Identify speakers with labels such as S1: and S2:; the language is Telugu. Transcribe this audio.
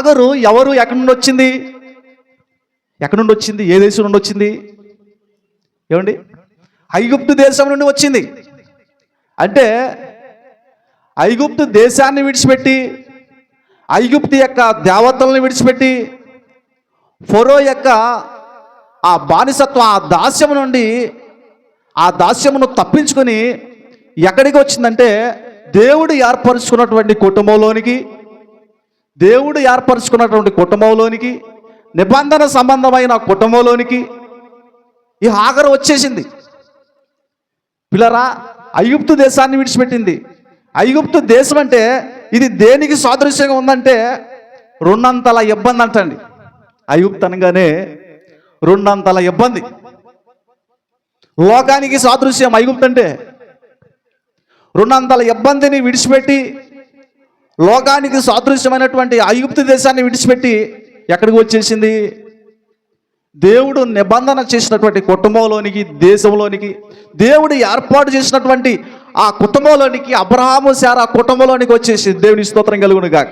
S1: హాగరు ఎవరు ఎక్కడి నుండి వచ్చింది? ఎక్కడి నుండి వచ్చింది? ఏ దేశం నుండి వచ్చింది? ఏమండి? ఐగుప్తు దేశం నుండి వచ్చింది. అంటే ఐగుప్తు దేశాన్ని విడిచిపెట్టి ఐగుప్తు యొక్క దేవతలను విడిచిపెట్టి ఫొరో యొక్క ఆ బానిసత్వం ఆ దాస్యము నుండి ఆ దాస్యమును తప్పించుకొని ఎక్కడికి వచ్చిందంటే దేవుడు ఏర్పరచుకున్నటువంటి కుటుంబంలోనికి దేవుడు ఏర్పరచుకున్నటువంటి కుటుంబంలోనికి నిబంధన సంబంధమైన కుటుంబంలోనికి ఈ హాగరు వచ్చేసింది. పిల్లరా అయ్యుప్తు దేశాన్ని విడిచిపెట్టింది. అయ్యుప్తు దేశం అంటే ఇది దేనికి సాదృశ్యంగా ఉందంటే రెండంతల ఇబ్బంది అంటండి. అయ్యుప్తు అనగానే రెండంతల ఇబ్బంది. లోకానికి సాదృశ్యం అయ్యుప్తు అంటే రెండంతల ఇబ్బందిని విడిచిపెట్టి లోకానికి సాదృశ్యమైనటువంటి అయుప్తి దేశాన్ని విడిచిపెట్టి ఎక్కడికి వచ్చేసింది? దేవుడు నిబంధన చేసినటువంటి కుటుంబంలోనికి దేశంలోనికి దేవుడు ఏర్పాటు చేసినటువంటి ఆ కుటుంబంలోనికి అబ్రహాము శారా కుటుంబంలోనికి వచ్చేసి దేవుని స్తోత్రం కలుగును గాక